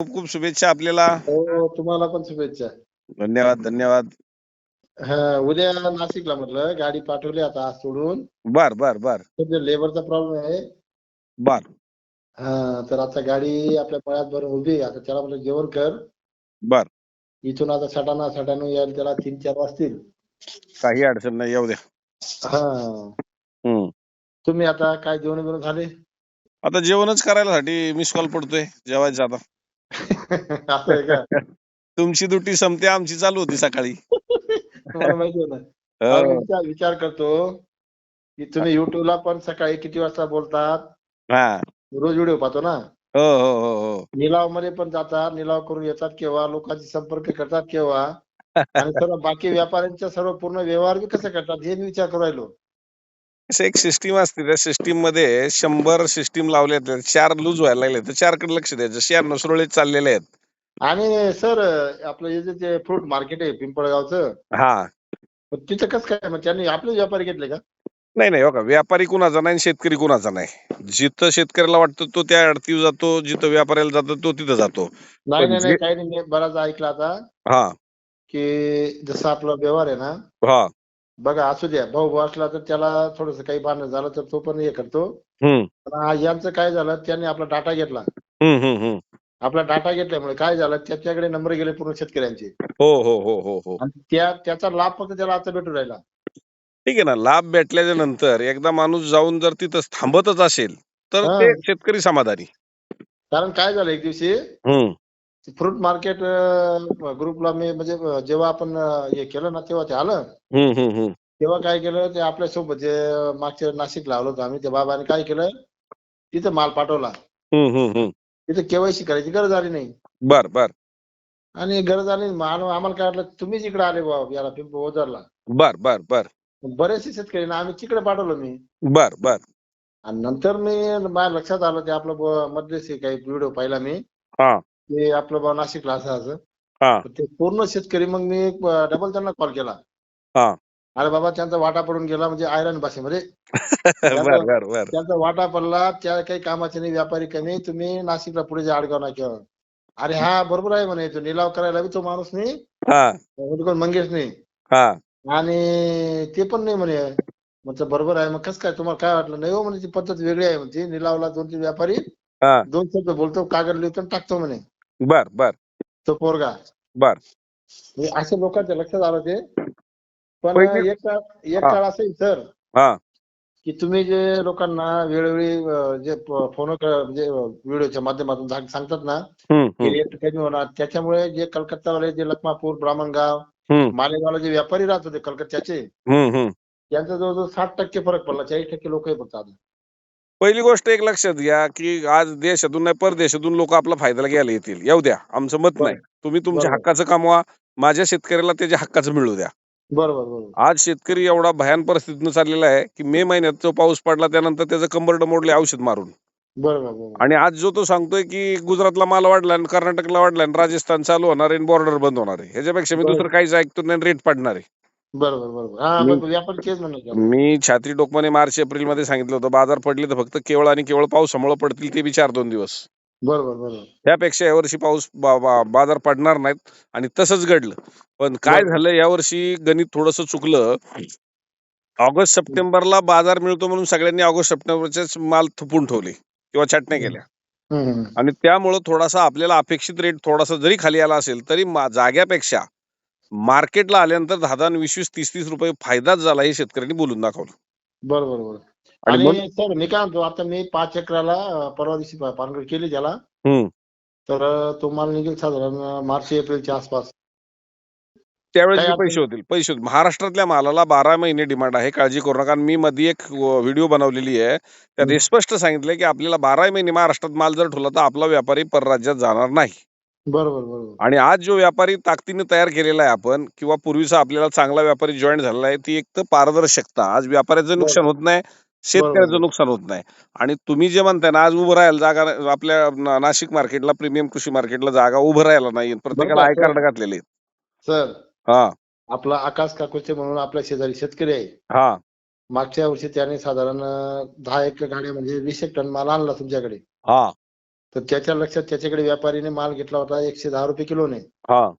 खूप खूप शुभेच्छा आपल्याला. हो तुम्हाला पण शुभेच्छा. धन्यवाद धन्यवाद. हा उद्या नाशिकला म्हटलं गाडी पाठवली आता आज सोडून. बर बर बर. सध्या लेबरचा प्रॉब्लेम आहे. बर. हा तर आता गाडी आपल्या मळ्यात भरून उभी आहे. आता त्याला म्हटलं जेवण कर. बर. इथून आता सटाणा सटाणा यायला त्याला तीन चार वाजतील. काही अडचण नाही येऊ द्या हा. हम्म. तुम्ही आता काय जेवण बिवण झाले? आता जेवणच करायला साठी मिस कॉल पडतोय. जेवायचं आता. असं आहे का? तुमची दुटी संपते आमची चालू होती सकाळी. तुम्हाला माहिती आहे ना हो. आम्ही विचार विचार करतो. की तुम्ही युट्यूबला पण सकाळी किती वाजता बोलतात? हा. रोज व्हिडिओ पाहतो ना? हो हो हो हो. निलावमध्ये पण जातात निलाव करून येतात केव्हा लोकांशी संपर्क करतात केव्हा? आणि सर्व बाकी व्यापाऱ्यांच्या सर्व पूर्ण व्यवहार बी कसे करतात हे मी विचार करू राहिलो. असं एक सिस्टीम असते. त्या सिस्टीममध्ये शंभर सिस्टीम लावल्या आहेत. चार लूज व्हायला लागले तर चारकडे लक्ष द्यायचं शहाण्णव सुरळीत चाललेले आहेत. आणि सर आपलं हे जे ते फ्रूट मार्केट आहे पिंपळगावचं हा. मग तिथं कसं काय? मग त्यांनी आपले व्यापारी घेतले का? नाही नाही हो का? व्यापारी कुणाचा नाही आणि शेतकरी कुणाचा नाही. जिथं शेतकऱ्याला वाटतं तो त्या अडतीव जातो. जिथं व्यापाऱ्याला जातो तो तिथं जातो. नाही पण नाही जे- नाही काही नाही. मी बराच ऐकलं आता हा. की जसं आपला व्यवहार आहे ना हा. बघा असू द्या. भाऊ भाऊ असला तर त्याला थोडस काही भांडण झालं तर तो पण हे करतो. हम्म. पण आज यांचं काय झालं त्यांनी आपला डाटा घेतला. हम्म हम्म हम्म. आपला डाटा घेतल्यामुळे काय झालं त्याच्याकडे नंबर गेले पूर्ण शेतकऱ्यांचे. हो हो हो हो हो. आणि त्या त्याचा लाभ फक्त त्याला आता भेटून राहिला. ठीक आहे ना लाभ भेटल्याच्या नंतर एकदा माणूस जाऊन जर तिथं थांबतच असेल तर हा. ते शेतकरी समाधानी. कारण काय झालं एक दिवशी? हम्म. फ्रूट मार्केट ग्रुपला मी म्हणजे जेव्हा आपण हे केलं ना तेव्हा ते आलं. हम्म हम्म हम्म. तेव्हा काय केलं ते आपल्यासोबत जे मागच्या नाशिकला आलो होतो आम्ही त्या बाबाने काय केलं तिथं माल पाठवला. हम्म हम्म हम्म. तिथे केवायसी करायची गरज आली नाही. बर बर. आणि गरज आली नाही. मग आम्हाला आम्हाला काय वाटलं तुम्हीच इकडे आले बाबा याला पिंप ओझरला. बर बर बर. बरेचसे शेतकरी ना आम्ही तिकडे पाठवलं मी. बर बर. आणि नंतर मी माझ्या लक्षात आलं ते आपलं ब- मधलेच काही व्हिडिओ पाहिला मी. हा. ते आपलं बा नाशिकला असं असं. हा. तर ते पूर्ण शेतकरी मग मी डबल त्यांना कॉल केला. हा. अरे बाबा त्यांचा वाटा पडून गेला म्हणजे आयरन भाषेमध्ये बर बर बर. त्यांचा वाटा पडला त्या काही कामाचे नाही व्यापारी कमी तुम्ही नाशिकला पुढे जे आडगाव ना किंवा अरे हा बरोबर आहे म्हणे तो निलाव करायला बी तो माणूस नाही हा. म्हणजे कोण मंगेश नाही. हा. आणि ते पण नाही म्हणे. म्हटलं बरोबर आहे मग कसं काय तुम्हाला काय वाटलं? नाही हो म्हणे ती पद्धत वेगळी आहे म्हणते. निलावला दोन तीन व्यापारी हा. दोन शब्द बोलतो कागद लिहितो आणि टाकतो म्हणे. बर बर. तो पोरगा. बर. म्हणजे अशा लोकांच्या लक्षात आलं ते. पण पहिली- एक काळ एक हा. काळ असेल सर हा. की तुम्ही जे लोकांना वेळोवेळी अं, जे फोन म्हणजे व्हिडिओच्या माध्यमातून सांग- सांगतात ना हम्म की हम्म. रेट कमी होणार. त्याच्यामुळे जे कलकत्तावाले जे लखमापूर ब्राह्मणगाव हम्म. मालेगावला जे व्यापारी राहत होते कलकत्त्याचे हम्म हम्म. त्यांचा जवळजवळ साठ टक्के फरक पडला. चाळीस टक्के लोक फक्त आता. पहिली गोष्ट एक लक्षात घ्या की आज देशातून नाही परदेशातून लोक आपला फायद्याला घ्यायला येतील. येऊ द्या. आमचं मत. नाही. तुम्ही तुमच्या. हक्काचं कमवा. माझ्या शेतकऱ्याला त्याच्या हक्काचं मिळू द्या. बरोबर बरोबर. आज शेतकरी एवढा भयान परिस्थितीनं चाललेला आहे की मे महिन्यात जो पाऊस पडला त्यानंतर त्याचं कंबरड मोडले औषध मारून. बरोबर आणि आज जो तो सांगतोय की गुजरातला माल वाढला आणि कर्नाटकला वाढला आणि राजस्थान चालू होणार आहे बॉर्डर बंद होणार आहे. ह्याच्यापेक्षा मी. दुसरं काहीच ऐकतो नाही रेट पडणार आहे. बरोबर बरोबर. हा मी- मग व्यापारी तेच म्हणत मी छात्री टोकमाने मार्च एप्रिलमध्ये सांगितलं होतं. बाजार पडले तर फक्त केवळ आणि केवळ पावसामुळे पडतील ते बी चार दोन दिवस. बरोबर बरोबर. त्यापेक्षा यावर्षी पाऊस बा- बा- बाजार पडणार नाहीत आणि तसंच घडलं. पण काय बरोबर. झालं यावर्षी गणित थोडस चुकलं. ऑगस्ट सप्टेंबरला बाजार मिळतो म्हणून सगळ्यांनी ऑगस्ट सप्टेंबरचेच माल थुपून ठेवले किंवा छाटण्या केल्या. हम्म, हम्म. आणि त्यामुळं थोडासा आपल्याला अपेक्षित रेट थोडासा जरी खाली आला असेल तरी मा- जाग्यापेक्षा मार्केटला आल्यानंतर दहा दहा वीस वीस तीस तीस रुपये फायदाच झाला हे शेतकऱ्यांनी बोलून दाखवलं. बरोबर बरोबर. आणि सर मी काय म्हणतो आता मी पाच एकराला परवा दिवशी पानगड केली त्याला. हम्म. तर तो माल निघेल साधारण मार्च एप्रिलच्या आसपास. त्यावेळेस पैसे होतील? पैसे होतील. महाराष्ट्रातल्या मालाला बारा महिने डिमांड आहे काळजी करू नका. आणि मी मध्ये एक व्हिडिओ बनवलेली आहे. त्यात. स्पष्ट सांगितलंय की आपल्याला बारा महिने महाराष्ट्रात माल जर ठेवला तर आपला व्यापारी परराज्यात जाणार नाही. बरोबर बरोबर. आणि आज जो व्यापारी ताकदीने तयार केलेला आहे आपण किंवा पूर्वीचा आपल्याला चांगला व्यापारी जॉईन झालेला आहे ती एक तर पारदर्शकता. आज व्यापाऱ्याचं नुकसान होत नाही शेतकऱ्याचं. नुकसान होत नाही. आणि तुम्ही जे म्हणताय ना आज उभं राहायला जागा आपल्या ना- नाशिक मार्केटला प्रीमियम कृषी मार्केटला जागा उभं राहायला नाही प्रत्येकाला आय बरोबर. कार्ड घातलेले आहेत. सर. हा. आपला आकाश काकुचे म्हणून आपल्या शेजारी शेतकरी आहे. हा. मागच्या वर्षी त्याने साधारण अं, दहा एक गाड्या म्हणजे वीस एक टन माल आणला तुमच्याकडे. हा. तर त्याच्या लक्षात त्याच्याकडे व्यापारीने माल घेतला होता एकशे दहा रुपये किलोने. हा.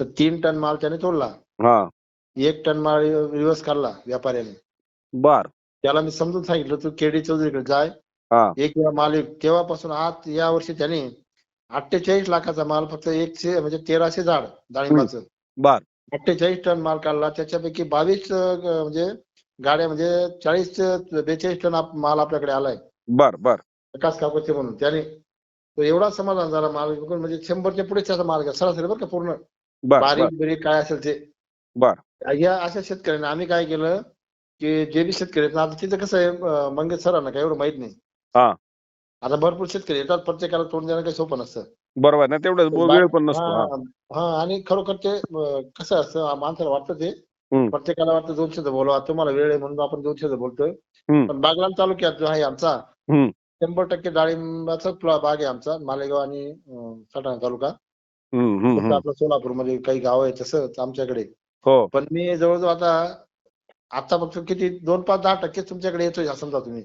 तर तीन टन माल त्याने तोडला. हा. एक टन माल रिवर्स काढला व्यापाऱ्याने. बर. त्याला मी समजून सांगितलं तू केडी चौधरीकडे जाय. हा. एक वेळा माल विक. तेव्हापासून आज या वर्षी त्याने अठ्ठेचाळीस लाखाचा माल फक्त एकशे म्हणजे तेराशे झाड डाळिंबाचं. बर. अठ्ठेचाळीस टन माल काढला. त्याच्यापैकी बावीस अं, ग- म्हणजे गाड्या म्हणजे चाळीस बेचाळीस टन आप- माल आपल्याकडे आलाय. बर बर. प्रकाश काकोचे म्हणून. त्याने तो एवढा समाधान झाला विकून म्हणजे शंभरच्या पुढे त्याचा घ्या सरासरी बरं का पूर्ण बर बर बारीक बिरीक काय असेल ते बर. या अशा शेतकऱ्यांना आम्ही काय केलं की जे बी शेतकरी आता तिथं कसं आहे मंगेश सरांना काय एवढं माहीत नाही हा. आता भरपूर शेतकरी येतात प्रत्येकाला तोंड देणं काही सोपं नसतं बरोबर ना तेवढं वेळ पण नसतो हा. आणि खरोखर ते कसं असतं माणसाला वाटतं ते. प्रत्येकाला वाटतं दोन शब्द बोलवा तुम्हाला वेळ आहे म्हणून आपण दोन शब्द बोलतोय. पण बागलाण तालुक्यात जो आहे आमचा. शंभर टक्के डाळिंबाचा बाग आहे आमचा मालेगाव आणि अं, सटाणा तालुका. हम्म, हम्म, फक्त हम्म. आपलं सोलापूरमध्ये काही गाव आहे तसंच आमच्याकडे. हो. पण मी जवळजवळ आता आता फक्त किती दोन पाच दहा टक्के तुमच्याकडे येतोय असं समजा तुम्ही.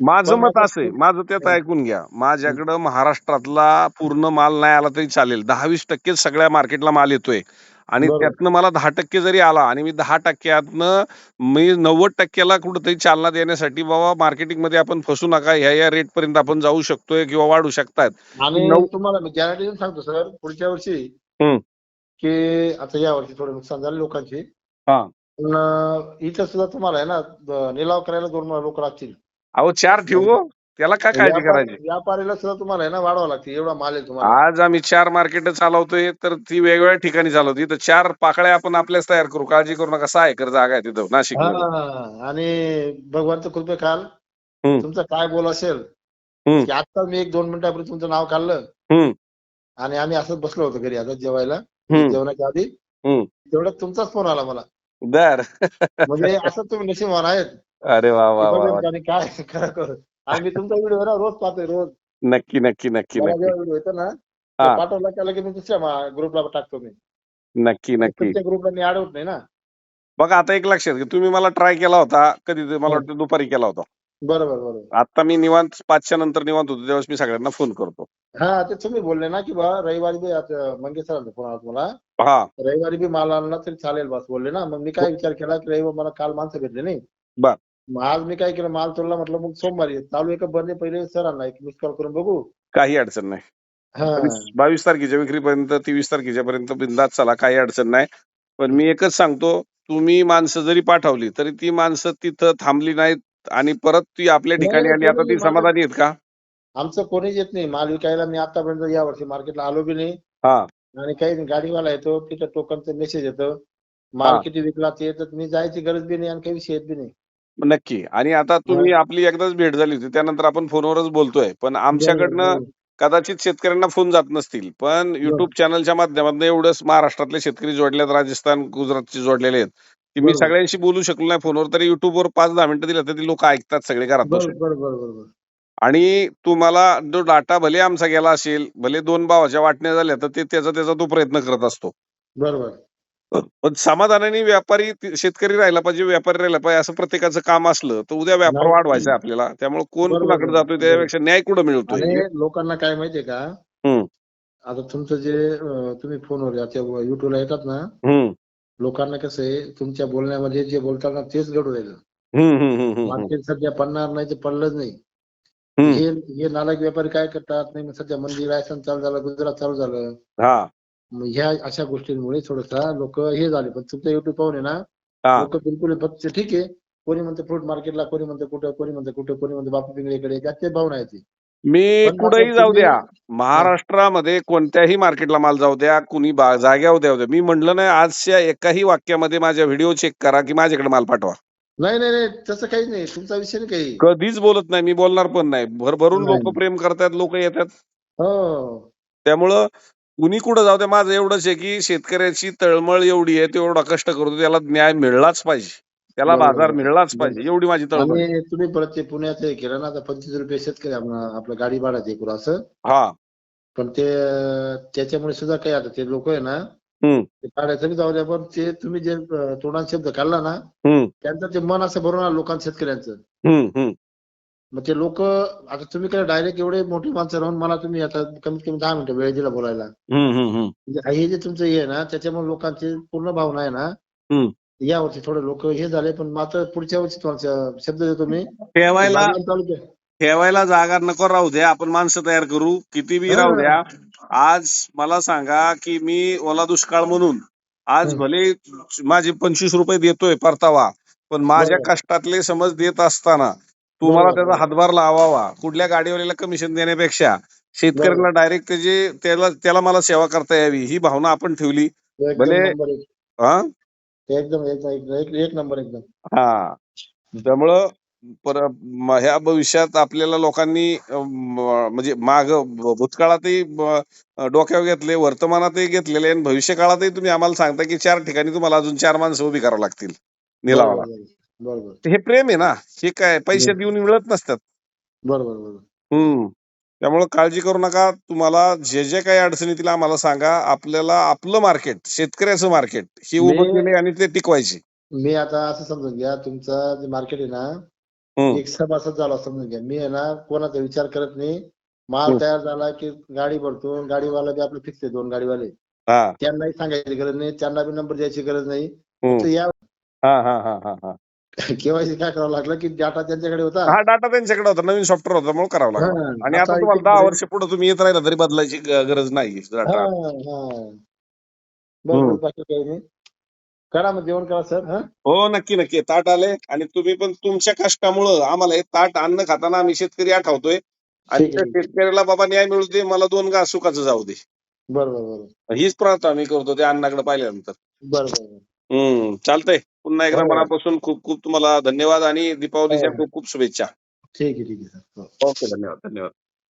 माझं पण मत आता असं आहे माझं त्यात. ऐकून घ्या. माझ्याकडं महाराष्ट्रातला पूर्ण माल नाही आला तरी चालेल. दहा वीस टक्केच सगळ्या मार्केटला माल येतोय. आणि. त्यातनं मला दहा टक्के जरी आला आणि मी दहा टक्क्यातनं मी नव्वद टक्क्याला कुठंतरी चालना देण्यासाठी बाबा मार्केटिंगमध्ये आपण फसू नका ह्या या रेट पर्यंत आपण जाऊ शकतोय किंवा वाढू शकतात आणि तुम्हाला मी गॅरंटी देऊन सांगतो सर पुढच्या वर्षी. की आता या वर्षी थोडं नुकसान झालं लोकांची हा. पण इथं सुद्धा तुम्हाला आहे ना निलाव करायला दोन लोक लागतील अहो चार ठेवू हो. त्याला काय काळजी करायची व्यापारीला सुद्धा तुम्हाला आहे ना वाढवावं लागते एवढा माल आहे तुम्हाला आज आम्ही चार मार्केट चालवतोय तर ती वेगवेगळ्या ठिकाणी चालवते तर चार पाकळ्या आपण आपल्याच तयार करू काळजी करू नका सहा एकर जागा आहे तिथं नाशिक हा आणि भगवंत कृपे काल हम्म. तुमचं काय बोल असेल हम्म. की आता मी एक दोन मिनिटापूर्वी तुमचं नाव काढलं हम्म. आणि आम्ही असंच बसलो होतो घरी आता जेवायला. जेवणाच्या आधी हम्म. तेवढ्यात तुमचाच फोन आला मला दर म्हणजे असं तुम्ही नशीबवान आहेत अरे वा वा वा. आणि काय खरं कर आणि मी तुमचा व्हिडिओ ना रोज पाहतोय रोज. नक्की नक्की नक्की मला नक्की. जेव्हा व्हिडिओ येतो ना हा. पाठवला त्याला की मी दुसऱ्या ग्रुपला टाकतो मी. नक्की नक्की. तुमच्या ग्रुपला मी अडवत नाही ना. बघा आता एक लक्षात घ्या तुम्ही मला ट्राय केला होता कधी ते मला वाटतं दुपारी केला होता. बरोबर बरोबर. आता मी निवांत पाचच्या नंतर निवांत होतो त्यावेळेस मी सगळ्यांना फोन करतो. हा ते तुम्ही बोलले ना की बा रविवारी बी आता मंगेश सरांचा फोन आला मला हा. रविवारी बी माल आणला तरी चालेल बस बोलले ना. मग मी काय विचार केला की रविवार मला काल माणसं भेटले नाही. बर. मग आज मी काय केलं माल तोडला म्हटलं मग सोमवारी. चालू आहे का? बंद आहे. पहिले सरांना एक मिस कॉल करून बघू. काही अडचण नाही. हा. बावीस- बावीस तारखेच्या विक्रीपर्यंत तेवीस तारखेच्या पर्यंत बिंदात चला. काही अडचण नाही. पण मी एकच सांगतो तुम्ही माणसं जरी पाठवली तरी ती माणसं तिथं थांबली नाहीत आणि परत ती आपल्या नाही, ठिकाणी आली. आता ती समाधानी आहेत का? आमचं कोणीच येत नाही. माल विकायला मी आतापर्यंत या वर्षी मार्केटला आलो बी नाही. हा. आणि काही नाही, गाडीवाला येतो तिथं टोकनचा मेसेज येतो. माल हा. किती विकला ते येतं मी जायची गरज बी नाही आणि काही विषय येत बी नाही. नक्की. आणि आता तुम्ही आपली एकदाच भेट झाली होती त्यानंतर आपण फोनवरच बोलतोय. पण आमच्याकडनं कदाचित शेतकऱ्यांना फोन जात नसतील. पण युट्यूब चॅनलच्या माध्यमातून एवढंच महाराष्ट्रातले शेतकरी जोडलेत राजस्थान गुजरातचे जोडलेले आहेत. की मी. सगळ्यांशी बोलू शकलो नाही फोनवर तरी युट्यूबवर पाच दहा मिनिटं दिलं तर ती लोक ऐकतात सगळे घरात बसून. आणि तुम्हाला जो डाटा भले आमचा गेला असेल भले दोन भावाच्या वाटण्या झाल्या तर ते त्याचा त्याचा तो प्रयत्न करत असतो. बरोबर. पण समाधानाने व्यापारी शेतकरी राहिला पाहिजे व्यापारी राहिला पाहिजे असं प्रत्येकाचं काम असलं तर उद्या व्यापार नाही. वाढवायचा आहे आपल्याला. त्यामुळे कोण बरोबर, कुणाकडे. जातोय त्यापेक्षा न्याय कुठं मिळतोय? आणि लोकांना काय माहितीये का? हम्म. आता तुमचं जे अं, तुम्ही फोनवर याच्या युट्यूबला येतात ना? हम्म. लोकांना कसं आहे तुमच्या बोलण्यामध्ये जे बोलतात ना तेच घडू राहिलं. हम्म हम्म हम्म हम्म मार्केट सध्या पडणार नाही ते पडलंच नाही. हम्म. हे हे नालायक व्यापारी काय करतात? नाही मग सध्या मंदिर रायसन चालू झालं गुजरात चालू झालं. हा. ह्या अशा गोष्टींमुळे थोडंसं लोक हे झाले. पण तुमचं युट्यूब पाहून आहे ना लोक बिलकुल फक्त ठीक आहे. कोणी म्हणते फ्रूट मार्केटला कोणी म्हणते कुठं कोणी म्हणते कुठं कोणी म्हणते बापू पिंगळेकडे त्याचे भाव नाही मी कुठेही जाऊ द्या. महाराष्ट्रामध्ये कोणत्याही मार्केटला माल जाऊ द्या कुणी जाग्यावर द्या मी म्हणलं नाही आजच्या एकाही वाक्यामध्ये माझ्या व्हिडिओ चेक करा की माझ्याकडे माल पाठवा. नाही नाही नाही तसं काहीच नाही. तुमचा विषय नाही काही. कधीच बोलत नाही मी बोलणार पण नाही. भरभरून. लोक प्रेम करतात लोक येतात. हो. त्यामुळं कुणी कुठं जाऊ द्या माझं एवढंच आहे की शेतकऱ्याची तळमळ एवढी आहे तो एवढा कष्ट करतो त्याला न्याय मिळलाच पाहिजे त्याला. बाजार मिळलाच पाहिजे एवढी माझी तळमळ. आणि तुम्ही परत ते पुण्याचं हे केलं ना आता पंचवीस रुपये शेतकरी आपलं आपलं गाडी भाडा ते करू असं हा पण ते त्याच्यामुळे सुद्धा काही आता ते लोक आहे ना हम्म. ते काढायचं बी जाऊ द्या पण ते तुम्ही जे अं, तोंडात शब्द काढला ना हम्म त्यांचं ते मन असं भरून आलं लोकांचं शेतकऱ्यांचं हम्म हम्म मग ते लोक आता तुम्ही काय डायरेक्ट एवढे मोठी माणसं राहून मला तुम्ही आता कमीत कमी दहा मिनिटं वेळ दिला बोलायला. म्हणजे हे जे तुमचं हे ना त्याच्यामुळे लोकांची पूर्ण भावना आहे ना हम्म. या वर्षी थोडे लोक हे झाले पण मात्र पुढच्या वर्षी तुम्हाला शब्द देतो मी ठेवायला ठेवायला जागा नको राहू द्या आपण माणसं तयार करू किती बी राहू द्या आज मला सांगा की मी ओला दुष्काळ म्हणून आज. भले माझे पंचवीस रुपये देतोय परतावा पण माझ्या. कष्टातले समज देत असताना तुम्हाला त्याचा. हातभार लावावा. कुठल्या गाडीवाल्याला कमिशन देण्यापेक्षा शेतकऱ्याला डायरेक्ट त्याची त्याला त्याला मला सेवा करता यावी ही भावना आपण ठेवली. भले- हा? एकदम एकदम एक नंबर एकदम. हा. त्यामुळं ह्या भविष्यात आपल्याला लोकांनी म्हणजे माग भूतकाळातही डोक्यावर घेतले वर्तमानातही घेतलेले आणि भविष्य काळातही तुम्ही आम्हाला सांगता की चार ठिकाणी तुम्हाला अजून चार माणसं उभी करावं लागतील. निलावाला. बरोबर. हे प्रेम आहे ना. हे काय पैसे. देऊन मिळत नसतात. बरोबर बरोबर. हम्म. त्यामुळे काळजी करू नका. तुम्हाला जे जे काही अडचणी येतील आम्हाला सांगा. आपल्याला आपलं मार्केट शेतकऱ्याचं मार्केट हे उभं केले आणि ते टिकवायचे. मी आता असं समजून घ्या. तुमचं जे मार्केट आहे ना. एक सभासद झाला समजून घ्या. मी आहे ना कोणाचा विचार करत नाही. माल. तयार झाला की गाडी भरतो. गाडीवाला बी आपले फिक्स आहे दोन गाडीवाले. त्यांनाही सांगायची गरज नाही. त्यांना बी नंबर द्यायची गरज नाही. या हा हा हा हा हा. केवायसी काय करावं लागलं की डाटा त्यांच्याकडे होता. हा डाटा त्यांच्याकडे होता नवीन सॉफ्टवेअर होता म्हणून करावं लागला. आणि आता तुम्हाला दहा वर्ष पुढे तुम्ही येत राहिला तरी बदलायची ग- गरज नाही डाटा बरोबर बाकी काही नाही. करा मग जेवण करा सर हा? हो नक्की नक्की. ताट आले आणि तुम्ही पण तुमच्या कष्टामुळं आम्हाला हे ताट अन्न खाताना आम्ही शेतकरी आठवतोय. आणि ठीक त्या आहे, शेतकऱ्याला बाबा न्याय मिळू दे मला दोन गा सुखाचं जाऊ दे. बरोबर बरोबर. हीच प्रार्थना मी करतो त्या अन्नाकडे पाहिल्यानंतर. बरोबर. हम्म चालतंय पुन्हा एकदा हो. मनापासून खूप खूप तुम्हाला धन्यवाद आणि दीपावलीच्या हो. खूप खूप शुभेच्छा ठीक आहे ठीक आहे सर हो. ओके धन्यवाद धन्यवाद